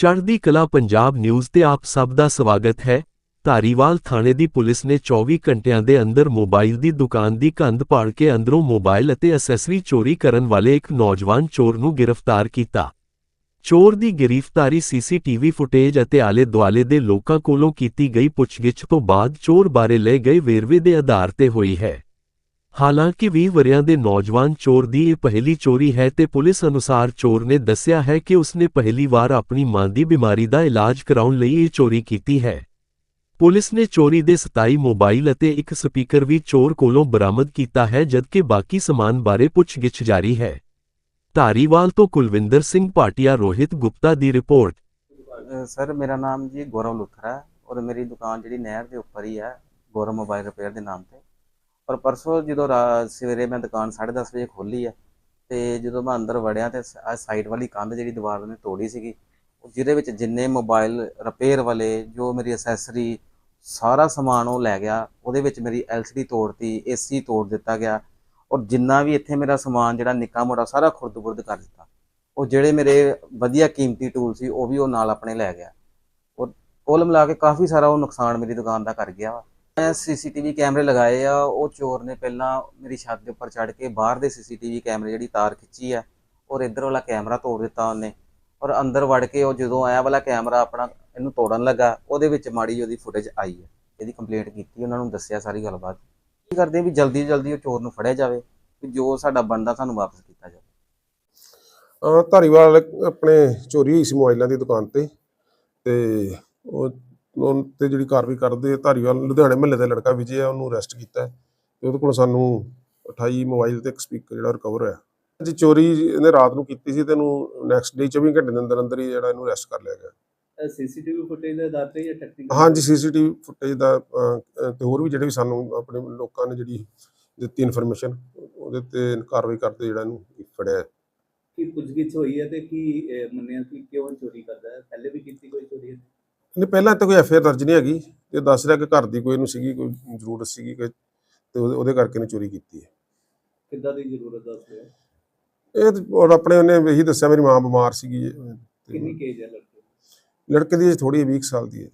ਚੜ੍ਹਦੀ ਕਲਾ ਪੰਜਾਬ ਨਿਊਜ਼ ਤੇ ਆਪ ਸਭ ਦਾ ਸਵਾਗਤ ਹੈ। ਧਾਰੀਵਾਲ ਥਾਣੇ ਦੀ ਪੁਲਿਸ ਨੇ 24 ਘੰਟਿਆਂ ਦੇ ਅੰਦਰ ਮੋਬਾਈਲ ਦੀ ਦੁਕਾਨ ਦੀ ਕੰਧ ਪਾੜ ਕੇ ਅੰਦਰੋਂ ਮੋਬਾਈਲ ਅਤੇ ਅਸੈਸਰੀ ਚੋਰੀ ਕਰਨ ਵਾਲੇ ਇੱਕ ਨੌਜਵਾਨ ਚੋਰ ਨੂੰ ਗ੍ਰਿਫਤਾਰ ਕੀਤਾ। ਚੋਰ ਦੀ ਗ੍ਰਿਫਤਾਰੀ ਸੀਸੀਟੀਵੀ ਫੁਟੇਜ ਅਤੇ ਆਲੇ ਦੁਆਲੇ ਦੇ ਲੋਕਾਂ ਕੋਲੋਂ ਕੀਤੀ ਗਈ ਪੁੱਛਗਿੱਛ ਤੋਂ ਬਾਅਦ ਚੋਰ ਬਾਰੇ ਲਏ ਗਏ ਵੇਰਵੇ ਦੇ ਆਧਾਰ ਤੇ ਹੋਈ ਹੈ। ਹਾਲਾਂਕਿ 20 ਵਰਿਆਂ ਦੇ ਨੌਜਵਾਨ ਚੋਰ ਦੀ ਇਹ ਪਹਿਲੀ ਚੋਰੀ ਹੈ ਤੇ ਪੁਲਿਸ ਅਨੁਸਾਰ ਚੋਰ ਨੇ ਦੱਸਿਆ ਹੈ ਕਿ ਉਸਨੇ ਪਹਿਲੀ ਵਾਰ ਆਪਣੀ ਮਾਂ ਦੀ ਬਿਮਾਰੀ ਦਾ ਇਲਾਜ ਕਰਾਉਣ ਲਈ ਇਹ ਚੋਰੀ ਕੀਤੀ ਹੈ। ਪੁਲਿਸ ਨੇ ਚੋਰੀ ਦੇ 27 ਮੋਬਾਈਲ ਅਤੇ ਇੱਕ ਸਪੀਕਰ ਵੀ ਚੋਰ ਕੋਲੋਂ ਬਰਾਮਦ ਕੀਤਾ ਹੈ ਜਦਕਿ ਬਾਕੀ ਸਮਾਨ ਬਾਰੇ ਪੁੱਛਗਿੱਛ ਜਾਰੀ ਹੈ। ਧਾਰੀਵਾਲ ਤੋਂ ਕੁਲਵਿੰਦਰ ਸਿੰਘ ਭਾਟੀਆ, ਰੋਹਿਤ ਗੁਪਤਾ ਦੀ ਰਿਪੋਰਟ। ਸਰ, ਮੇਰਾ ਨਾਮ ਜੀ ਗੌਰਵ ਲੁਥਰਾ ਹੈ ਔਰ ਮੇਰੀ ਦੁਕਾਨ ਜਿਹੜੀ ਨਹਿਰ ਦੇ ਉੱਪਰ ਹੀ ਹੈ, ਗੌਰਵ ਮੋਬਾਈਲ ਰਿਪੇਅਰ ਦੇ ਨਾਮ ਤੇ। ਔਰ ਪਰਸੋਂ ਜਦੋਂ ਰਾ- ਸਵੇਰੇ ਮੈਂ ਦੁਕਾਨ 10:30 ਵਜੇ ਖੋਲੀ ਹੈ ਤੇ ਜਦੋਂ ਮੈਂ ਅੰਦਰ ਵੜਿਆ ਤੇ ਆ ਸਾਈਡ ਵਾਲੀ ਕੰਧ ਜਿਹੜੀ ਦੀਵਾਰ ਨੇ ਤੋੜੀ ਸੀਗੀ, ਜਿਹਦੇ ਵਿੱਚ ਜਿੰਨੇ ਮੋਬਾਈਲ ਰਿਪੇਅਰ ਵਾਲੇ, ਜੋ ਮੇਰੀ ਅਸੈਸਰੀ, ਸਾਰਾ ਸਮਾਨ ਉਹ ਲੈ ਗਿਆ, ਉਹਦੇ ਵਿੱਚ ਮੇਰੀ LCD ਤੋੜਤੀ AC ਤੋੜ ਦਿੱਤਾ ਗਿਆ, ਔਰ ਜਿੰਨਾ ਵੀ ਇੱਥੇ ਮੇਰਾ ਸਮਾਨ ਜਿਹੜਾ ਨਿੱਕਾ ਮੋਟਾ ਸਾਰਾ ਖੁਰਦ-ਬੁਰਦ ਕਰ ਦਿੱਤਾ, ਉਹ ਜਿਹੜੇ ਮੇਰੇ ਵਧੀਆ ਕੀਮਤੀ ਟੂਲ ਸੀ, ਉਹ ਵੀ ਉਹ ਨਾਲ ਆਪਣੇ ਲੈ ਗਿਆ, ਔਰ ਕੁੱਲ ਮਿਲਾ ਕੇ ਕਾਫੀ ਸਾਰਾ ਉਹ ਨੁਕਸਾਨ ਮੇਰੀ ਦੁਕਾਨ ਦਾ ਕਰ ਗਿਆ ਵਾ। ਮੈਂ ਸੀਸੀਟੀਵੀ ਕੈਮਰੇ ਲਗਾਏ ਆ, ਉਹ ਚੋਰ ਨੇ ਪਹਿਲਾਂ ਮੇਰੀ ਛੱਤ ਦੇ ਉੱਪਰ ਚੜ੍ਹ ਕੇ ਬਾਹਰ ਦੇ ਸੀਸੀਟੀਵੀ ਕੈਮਰੇ ਜਿਹੜੀ ਤਾਰ ਖਿੱਚੀ ਆ, ਔਰ ਇੱਧਰ ਵਾਲਾ ਕੈਮਰਾ ਤੋੜ ਦਿੱਤਾ ਉਹਨੇ, ਔਰ ਅੰਦਰ ਵੜ ਕੇ ਉਹ ਜਦੋਂ ਆਇਆ ਵਾਲਾ ਕੈਮਰਾ ਆਪਣਾ ਇਹਨੂੰ ਤੋੜਨ ਲੱਗਾ, ਉਹਦੇ ਵਿੱਚ ਮਾੜੀ ਜਿਹੀ ਉਹਦੀ ਫੁਟੇਜ ਆਈ ਹੈ ਇਹਦੀ ਕੰਪਲੇਂਟ ਕੀਤੀ, ਉਹਨਾਂ ਨੂੰ ਦੱਸਿਆ ਸਾਰੀ ਗੱਲਬਾਤ। ਕੀ ਕਰਦੇ ਵੀ ਜਲਦੀ ਜਲਦੀ ਉਹ ਚੋਰ ਨੂੰ ਫੜਿਆ ਜਾਵੇ, ਵੀ ਜੋ ਸਾਡਾ ਬਣਦਾ ਸਾਨੂੰ ਵਾਪਸ ਕੀਤਾ ਜਾਵੇ। ਧਾਰੀਵਾਲ ਆਪਣੇ ਚੋਰੀ ਹੋਈ ਸੀ ਮੋਬਾਈਲਾਂ ਦੀ ਦੁਕਾਨ ਤੇ ਤੇ ਉਹ ਉਹ ਤੇ ਜਿਹੜੀ ਕਾਰਵਾਈ ਕਰਦੇ ਧਾਰੀਵਾਲ ਲੁਧਿਆਣੇ ਮਹੱਲੇ ਦਾ ਲੜਕਾ ਵਿਜੇ ਆ ਉਹਨੂੰ ਅਰੈਸਟ ਕੀਤਾ ਹੈ ਤੇ ਉਹਦੇ ਕੋਲ ਸਾਨੂੰ 28 ਮੋਬਾਈਲ ਤੇ ਇੱਕ ਸਪੀਕਰ ਜਿਹੜਾ ਰਿਕਵਰ ਹੋਇਆ। ਜੀ ਚੋਰੀ ਇਹਨੇ ਰਾਤ ਨੂੰ ਕੀਤੀ ਸੀ ਤੇ ਇਹਨੂੰ ਨੈਕਸਟ ਡੇ 24 ਘੰਟੇ ਦੇ ਅੰਦਰ ਅੰਦਰ ਹੀ ਜਿਹੜਾ ਇਹਨੂੰ ਅਰੈਸਟ ਕਰ ਲਿਆ ਗਿਆ। ਸੀਸੀਟੀਵੀ ਫੁਟੇਜ ਦੇ ਆਧਾਰ ਤੇ ਜਾਂ ਟੈਕਨੀਕਲ ਹਾਂਜੀ ਸੀਸੀਟੀਵੀ ਫੁਟੇਜ ਦਾ ਤੇ ਹੋਰ ਵੀ ਜਿਹੜੇ ਵੀ ਸਾਨੂੰ ਆਪਣੇ ਲੋਕਾਂ ਨੇ ਜਿਹੜੀ ਦਿੱਤੀ ਇਨਫੋਰਮੇਸ਼ਨ ਉਹਦੇ ਤੇ ਕਾਰਵਾਈ ਕਰਦੇ ਜਿਹੜਾ ਇਹਨੂੰ ਫੜਿਆ ਹੈ। ਕੀ ਪੁੱਛਗਿੱਛ ਹੋਈ ਹੈ ਤੇ ਕੀ ਮੰਨਿਆ ਕਿ ਕਿਉਂ ਚੋਰੀ ਕਰਦਾ ਹੈ? ਪਹਿਲੇ ਵੀ ਕੀਤੀ ਕੋਈ ਚੋਰੀ ਨਹੀਂ ਪਹਿਲਾਂ ਤਾਂ ਕੋਈ ਐਫਆਈਆਰ ਦਰਜ ਨਹੀਂ ਹੈਗੀ ਇਹ ਦੱਸ ਰਿਹਾ ਕਿ ਘਰ ਦੀ ਕੋਈ ਇਹਨੂੰ ਸੀਗੀ ਕੋਈ ਜ਼ਰੂਰਤ ਸੀਗੀ ਕਿ ਤੇ ਉਹਦੇ ਉਹਦੇ ਕਰਕੇ ਨੇ ਚੋਰੀ ਕੀਤੀ ਹੈ। ਕਿੱਦਾਂ ਦੀ ਜ਼ਰੂਰਤ ਦੱਸ ਰਿਹਾ? ਇਹ ਤਾਂ ਔਰ ਆਪਣੇ ਉਹਨੇ ਇਹੀ ਦੱਸਿਆ ਮੇਰੀ ਮਾਂ ਬਿਮਾਰ ਸੀਗੀ ਤੇ ਕਿੰਨੀ ਕੇਜ ਹੈ ਲੜਕੇ? ਦੀ? ਲੜਕੇ ਦੀ ਥੋੜੀ 20 ਕੁ ਸਾਲ ਦੀ ਹੈ।